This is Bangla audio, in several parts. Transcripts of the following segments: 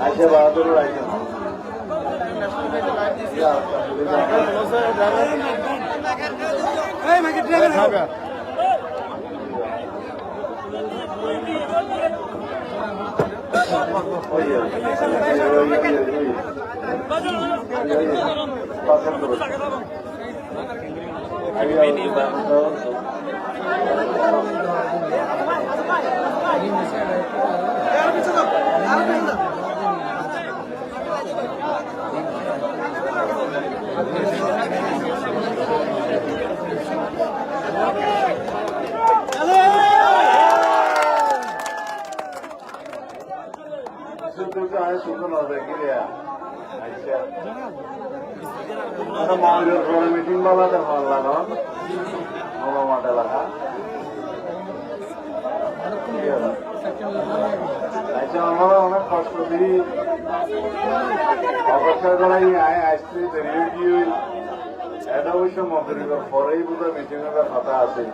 আইসে বাহাদুর আইসে সুন্দর আয় সুন্দর হবে গিরিয়া মিটিং মনো আমরা অনেক কষ্ট দিই অপেক্ষা করাই আয় আসতে দেরি গিয়ে এটা অবশ্য মন্দিরের পরেই বোধহয় মিটিং এর কথা আছে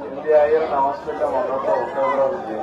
কিন্তু আইয়ের নামাজ আমরা তো অপেক্ষা করা উচিত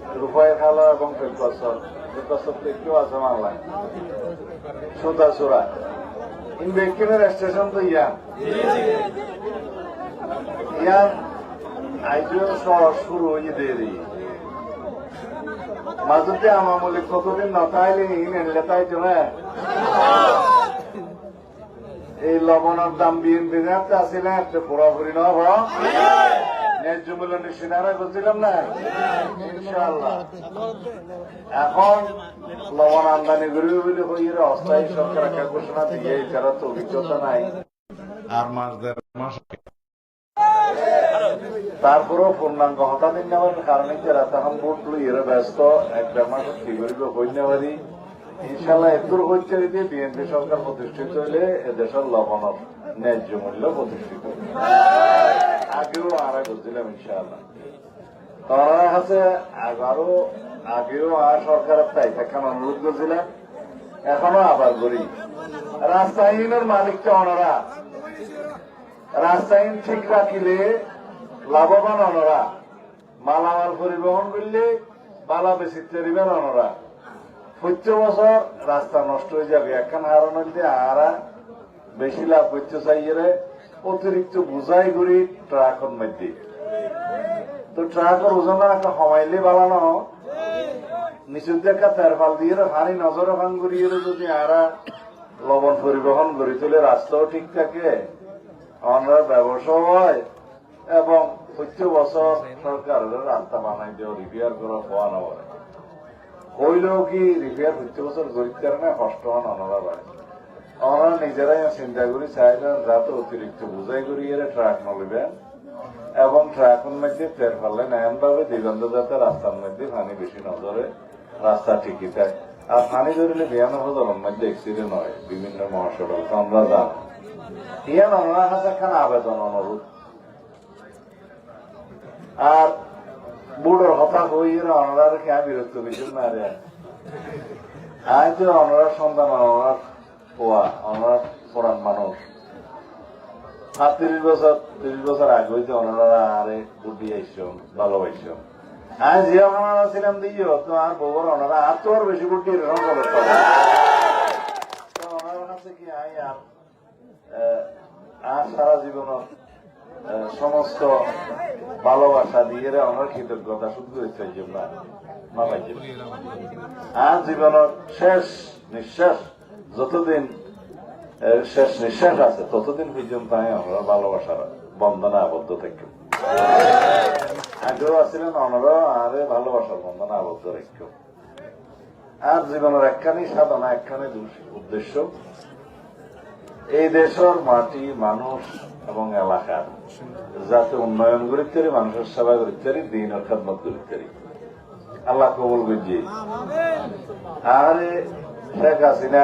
রূপায় খালো এবং ফেলকসর। ফেলকসর একটু আছে মামলায় সুতা সুরা ইন বেকিনের স্টেশন তো ইয়ান ইয়ান আইজো সহজ শুরু হয়ে দেরি। মাজতে আমামলি কতদিন নতাইলে ইন এনলে তাই তো এই লবণের দাম বিএনপি নেতে আসিলেন একটা পুরোপুরি নব ন্যায্য মূল্য পূর্ণাঙ্গ হঠাৎ নেওয়ার কারণে যারা তখন ভোট লইয়ে ব্যস্ত, এক মাস কি করিবে হইনে পারি। ইনশাল্লাহ হচ্ছে যে বিএনপি সরকার প্রতিষ্ঠিত হইলে এদেশের লবণের ন্যায্য মূল্য প্রতিষ্ঠিত। আগেও আরা করছিলাম ইনশাআল্লাহ। তারা কাছে আবারও আগেও আর সরকারের তাই এখন অনুরোধ করছিলাম। এখনও আবার করি। রাস্তাহীনের মালিকটা ওনারা রাস্তাহীন ঠিক রাখিলে লাভবান ওনারা মালামাল পরিবহন করলে বালা বেশি তেরিবেন ওনারা প্রত্যেক বছর রাস্তা নষ্ট হয়ে যাবে। এখন হারানো হইতে আরা বেশি লাভ করতে চাইয়ে অতিরিক্ত বুঝাই করি ট্রাকের মধ্যে। তো ট্রাকের ওজন একটা হমাইলে বালানো নিচুর দেখা তেরফাল দিয়ে পানি নজর ভান করিয়ে যদি আরা লবণ পরিবহন করি তুলে রাস্তাও ঠিক থাকে আমরা ব্যবসা হয়, এবং প্রত্যেক বছর সরকারের রাস্তা বানাই দেওয়া রিপেয়ার করা হওয়া না হয় হইলেও কি রিপেয়ার প্রত্যেক বছর গরিব কারণে কষ্ট হন অনরা বাড়ে আমরা নিজেরাই চিন্তা করি চাইলেন যাতে অতিরিক্ত বুঝাই করি এর ট্রাক নলিবেন এবং ট্রাকের মধ্যে তেল ফেললেন এমন ভাবে দিগন্ত যাতে রাস্তার মধ্যে পানি বেশি নজরে রাস্তা ঠিকই থাকে আর পানি ধরলে বিয়ানো হজরের মধ্যে অ্যাক্সিডেন্ট হয় বিভিন্ন মহাসড়ক আমরা জান ইয়ান ওনার কাছে একখান আবেদন অনুরোধ আর বুড়োর হতাশ হইয়ে অনার কে বিরক্ত কিছু না রে আজ অনার সন্তান অনার পোয়া অনার পুরান মানুষ। আর তিরিশ বছর তিরিশ বছর আগে হইতে অনারা আরে বুদ্ধি আইসো ভালোবাইছো আজ যে অনারা ছিলাম তো আর বউর অনারা আর তো আর বেশি বুদ্ধি এরকম করে ওনার আর আর সারা জীবনের আহ, সমস্ত ভালোবাসা দিয়ে রে আমার কৃতজ্ঞতা শুধু হয়েছে আর জীবনের শেষ নিঃশ্বাস যতদিন শেষ নিঃশ্বাস আছে ততদিন পর্যন্ত আমি আমরা ভালোবাসার বন্ধনে আবদ্ধ থাকি। আগেও আছিলেন অনারা আরে ভালোবাসার বন্ধনে আবদ্ধ রাখো আর জীবনের একখানি সাধনা একখানি উদ্দেশ্য এই দেশের মাটি মানুষ এবং এলাকার যাতে উন্নয়ন করিতে মানুষের সেবা করিতে দিন খেদমত করিতে আল্লাহ কবুল করছি। আরে শেখ হাসিনা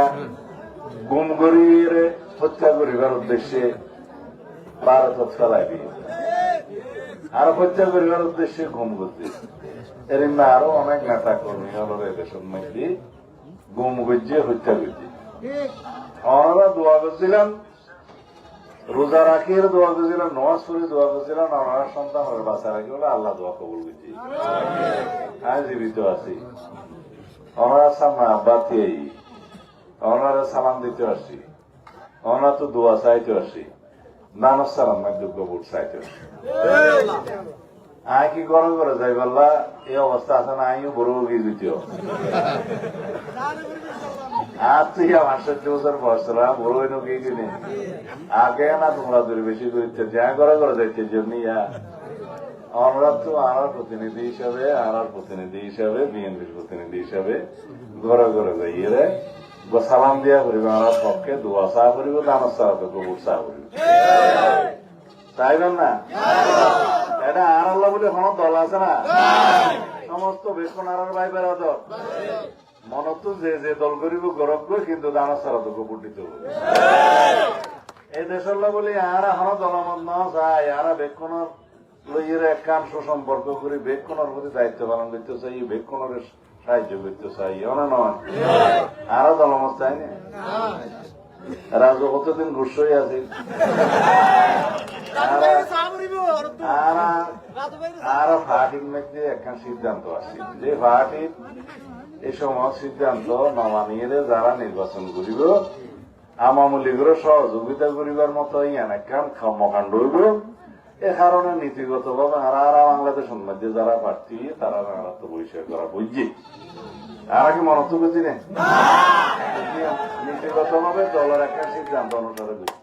গুম করিয়ে হত্যা করিবার উদ্দেশ্যে ভারত ফেলাইবি আর হত্যা করিবার উদ্দেশ্যে গুম করতে এর আরও অনেক নেতা কর্মী হল দেশের মধ্যে গুম গজ্জে হত্যা করছে ওনারা দোয়া করছিলাম রোজা রাখিয়ে দোয়া করছিলাম নমাজ পড়ে দোয়া করছিলেন ওনারা সন্তান হবে বাচ্চা রাখি বলে আল্লাহ দোয়া কবুল করছি আমি জীবিত আছি ওনারা সামনে আব্বা থেই ওনারা সালাম দিতে আসছি। ওনারা তো দোয়া চাইতে আসছি। নানস সালাম দুঃখ বুট চাইতে আসছি। আয় কি গরম করে যাই বললা এই অবস্থা আছে না, আইও বড় গিয়ে দিতেও আর তুই আমার সহ্য বছর বসরা বড় হইন কি কিনে আগে না তোমরা দূরে বেশি করিতে যা করে করে যাইতে জন্য ইয়া আমরা তো আর প্রতিনিধি হিসাবে আর প্রতিনিধি হিসাবে, বিএনপির প্রতিনিধি হিসাবে ঘরে ঘরে যাইয়ে সালাম দিয়া করিব আমার পক্ষে দোয়া চাহ করিব, দানা কবুর চাহ করিব। চাইবেন না? এটা আর আল্লাহ বলে কোনো দল আছে না? সমস্ত বেকন আর ভাই বেড়া দল মনত যে যে দল করিব, গরব করে কিন্তু দানা ছাড়া তো গোবর দিতে এই দেশের বলি, আর এখনও দলমত ন চাই, আর বেক্ষণর লইয়ের এক কান সুসম্পর্ক করি, বেক্ষণের প্রতি দায়িত্ব পালন করতে চাই বেক্ষণের সাহায্য করতে চাই অনা নয় আরও দলমত চাই না? রাজু কতদিন গুসই আছে আর আর ফাটির মধ্যে একখান সিদ্ধান্ত আছে যে ফাটির এই সময় সিদ্ধান্ত নমানিয়ে যারা নির্বাচন করিব আওয়ামী লীগের সহযোগিতা করিবার মতো ইয়ান একখান কর্মকাণ্ড হইব। এ কারণে নীতিগত ভাবে আর আর বাংলাদেশের মধ্যে যারা প্রার্থী, তারা তো বৈষয় করা বুঝছি। আর কি মনত বুঝি না? নীতিগত ভাবে দলের একটা সিদ্ধান্ত অনুসারে বুঝছি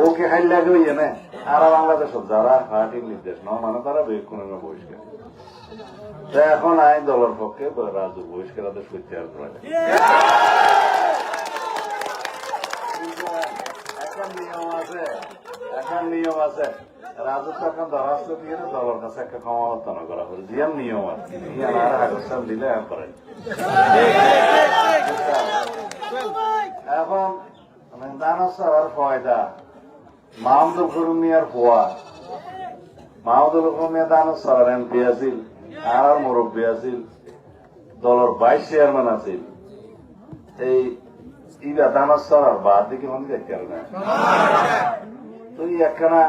ওকে খাই লাগে ইয়ে না? আর বাংলাদেশের যারা পার্টির নির্দেশ ন মানে তারা বেকুন বহিষ্কার। এখন আইন দলের পক্ষে রাজু বহিষ্কার আদেশ করতে আর করা যায়। কিন্তু এখন নিয়ম আছে। এখন নিয়ম আছে। রাজস্ব এখন দরখাস্ত দিয়ে দলের কাছে একটা ক্ষমাবর্তন করা হবে দিয়ার নিয়ম আছে। আর আগস্টান দিলে করে এখন দানস্বর আর ফয়দা। মাহমুদুল করিম মিয়ার ফুয়া। মাহমুদুল করিম মিয়া দানস্বর এমপি আছিল আর মুরব্বী আছিল, দলের ভাইস চেয়ারম্যান আছিল। এই ইবা দানস্বর সরার বাদ দিকে মনে দেখতে না। তুই একখানা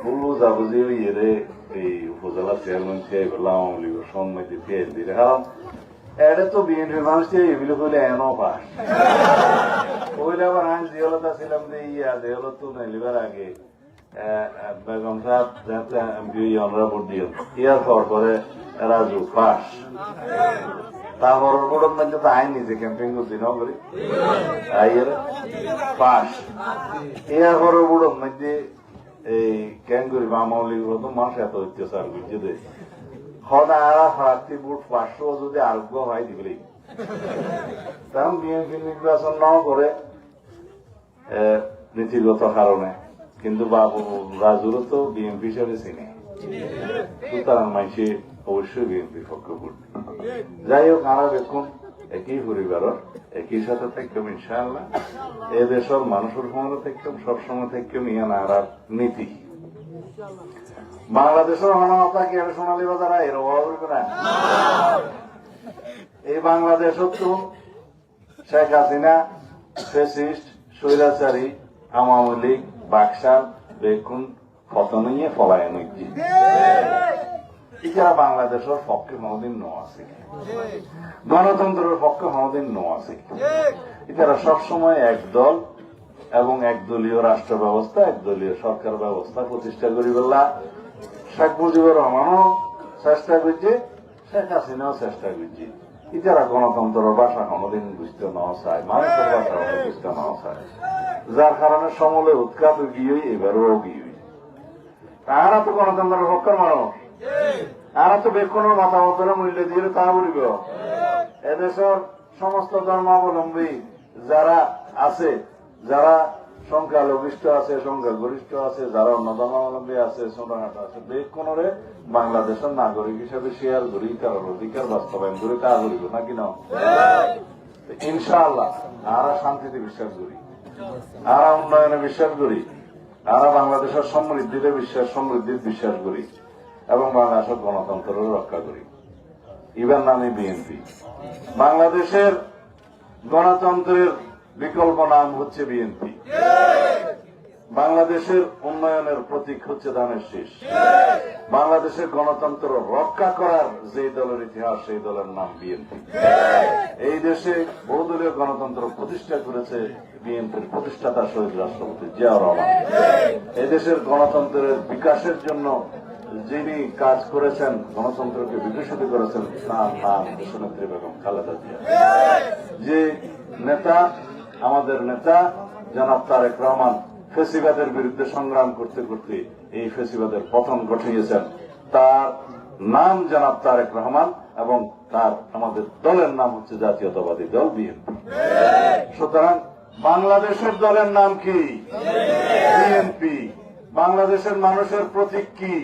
ভুল বুঝাবুঝি ওই রে এই উপজেলা চেয়ারম্যান চেয়ে বললাম আওয়ামী লীগ সম্মতি পেয়ে দিলে কারণ এটা তো বিএনপি মানুষ এগুলো কইলে এনও পাস। কইলে আবার আমি জিহলতা ছিলাম যে ইয়া জিহলত তো নাইলিবার আগে। বেগম সাহেব যাতে এমপি আমরা ভোট দিও ইয়ার পর পরে রাজু পাস তারপর আইন নিজে ক্যাম্পিং করছি ন আইয়ের পাস ইয়ার পর ওর মধ্যে এই ক্যাং করি মামলি তো মানুষ এত অত্যাচার করছে যে সদা আরা প্রার্থী ভোট পাঁচশো যদি আরোগ্য হয় দিবলি কারণ বিএনপি নির্বাচন নাও করে নীতিগত কারণে। কিন্তু বাবু রাজুরও তো বিএনপি হিসাবে চিনে। সুতরাং মাইসে অবশ্যই বিএনপি পক্ষে ভোট যাই হোক আমরা দেখুন, একই পরিবারের, একই সাথে থাকতাম ইনশাআল্লাহ। এ দেশের মানুষের সমাজে থাকতাম সবসময় থাকতাম ইয়ান আর নীতি। বাংলাদেশের মানবতা কি সোনালী বাজার? এর অভাব এই বাংলাদেশও তো শেখ হাসিনা ফেসিস্ট স্বৈরাচারী, আওয়ামী লীগ বাকশাল বেগুন ফতনিয়ে ফলায়ন হইছি এছাড়া বাংলাদেশের পক্ষে কোনদিন ন আছে। গণতন্ত্রের পক্ষে কোনদিন ন আছে। এছাড়া সবসময় এক দল এবং একদলীয় রাষ্ট্র ব্যবস্থা একদলীয় সরকার ব্যবস্থা প্রতিষ্ঠা করি বললা শেখ মুজিবুর রহমানও চেষ্টা করছে, শেখ হাসিনাও চেষ্টা করছে। ইতারা গণতন্ত্রের ভাষা কোনোদিন বুঝতে না চায়, মানুষের ভাষা বুঝতে না চায়। যার কারণে সমলে উৎখাত গিয়ে এবারও গিয়ে তাহারা তো গণতন্ত্রের পক্ষের মানুষ। তারা তো বেক্ষণের মতামতের মূল্য দিয়ে তা বলিব। এদেশের সমস্ত ধর্মাবলম্বী যারা আছে যারা সংখ্যালঘিষ্ঠ আছে সংখ্যাগরিষ্ঠ আছে যারা অন্য ধর্মাবলম্বী আছে ছোটখাটো আছে বেকনরে বাংলাদেশের নাগরিক হিসেবে শেয়ার করি তার অধিকার বাস্তবায়ন করে তা করিব নাকি না? ইনশাআল্লাহ আমরা শান্তিতে বিশ্বাস করি। আমরা উন্নয়নে বিশ্বাস করি। আমরা বাংলাদেশের সমৃদ্ধিতে বিশ্বাস, সমৃদ্ধির বিশ্বাস করি এবং বাংলাদেশের গণতন্ত্রের রক্ষা করি। ইভেন নামে বিএনপি বাংলাদেশের গণতন্ত্রের বিকল্প নাম হচ্ছে বিএনপি বাংলাদেশের উন্নয়নের প্রতীক হচ্ছে ধানের শীষ। বাংলাদেশের গণতন্ত্র রক্ষা করার যে দলের ইতিহাস, সেই দলের নাম বিএনপি। এই দেশে বহুদলীয় গণতন্ত্র প্রতিষ্ঠা করেছে বিএনপির প্রতিষ্ঠাতা শহীদ রাষ্ট্রপতি জিয়াউর রহমান। এই দেশের গণতন্ত্রের বিকাশের জন্য যিনি কাজ করেছেন, গণতন্ত্রকে বিকশিত করেছেন, তার নাম দেশনেত্রী বেগম খালেদা জিয়া। যে নেতা, আমাদের নেতা, জনাব তারেক রহমান ফেসিবাদের বিরুদ্ধে সংগ্রাম করতে করতে এই ফেসিবাদের পতন ঘটিয়েছেন। তার নাম জনাব তারেক রহমান এবং তার আমাদের দলের নাম হচ্ছে জাতীয়তাবাদী দল বিএনপি। সুতরাং বাংলাদেশের দলের নাম কি? বিএনপি। বাংলাদেশের মানুষের প্রতীক কি?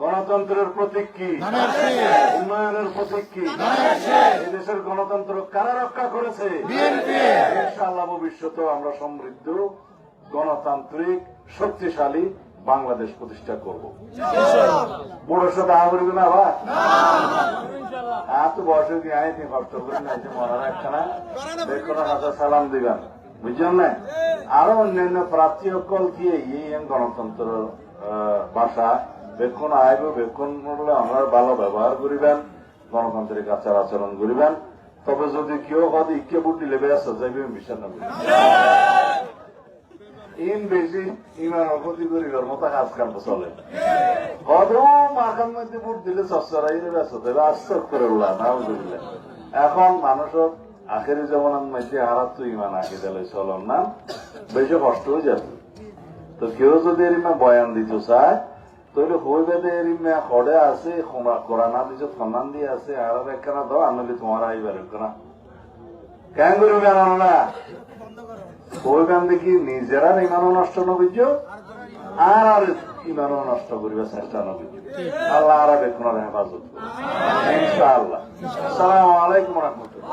গণতন্ত্রের প্রতীক কি? উন্নয়নের প্রতীক কি? দেশের গণতন্ত্র কারা রক্ষা করেছে? ইনশাআল্লাহ ভবিষ্যতে আমরা সমৃদ্ধ গণতান্ত্রিক শক্তিশালী বাংলাদেশ প্রতিষ্ঠা করব। বড়োর সাথে আহ করবি না আবার এত বয়সে কি আয় তুমি কষ্ট করি না মরার একখানা দেখো না হাজার সালাম দিবেন। বুঝছেন না? আরও অন্যান্য প্রার্থী সকল কি এই গণতন্ত্র ভাষা? বেক্ষণ আইব বেক্ষণ মরলে আমরা ভালো ব্যবহার করিবেন, গণতান্ত্রিক আচার আচরণ করিবেন। তবে যদি কেউ কদ ইকে বুটি লেবে আসে যাইবে বিশ্বাস না করি ইন বেশি ইমান অগতি করিবার মতো কাজ কাম চলে। কত মাখার মধ্যে বুট দিলে চচ্চরাই ব্যস্ত দেবে আশ্চর্য করে উল্লা না বুঝলে। এখন মানুষের আখেরি জমানার মধ্যে হারাত তো ইমান আঁকি দিলে চলন না, বেশি কষ্ট হয়ে যাবে। তো কেউ যদি এরিমা বয়ান দিতে চায় তাহলে হই বেদে এরিমা খড়ে আছে কোরআনা দিছে সন্ধান দিয়ে আছে আর একখানা দাও, আনলে তোমার আইবার একখানা কেন করবে না ওইখান দেখি নিজেরা ইমানও নষ্ট নবীজ আর আর ইমানও নষ্ট করিবার চেষ্টা নবীজ আল্লাহ আর দেখুন হেফাজত। করুন ইনশাআল্লাহ। আসসালামু আলাইকুম রহমতুল্লাহ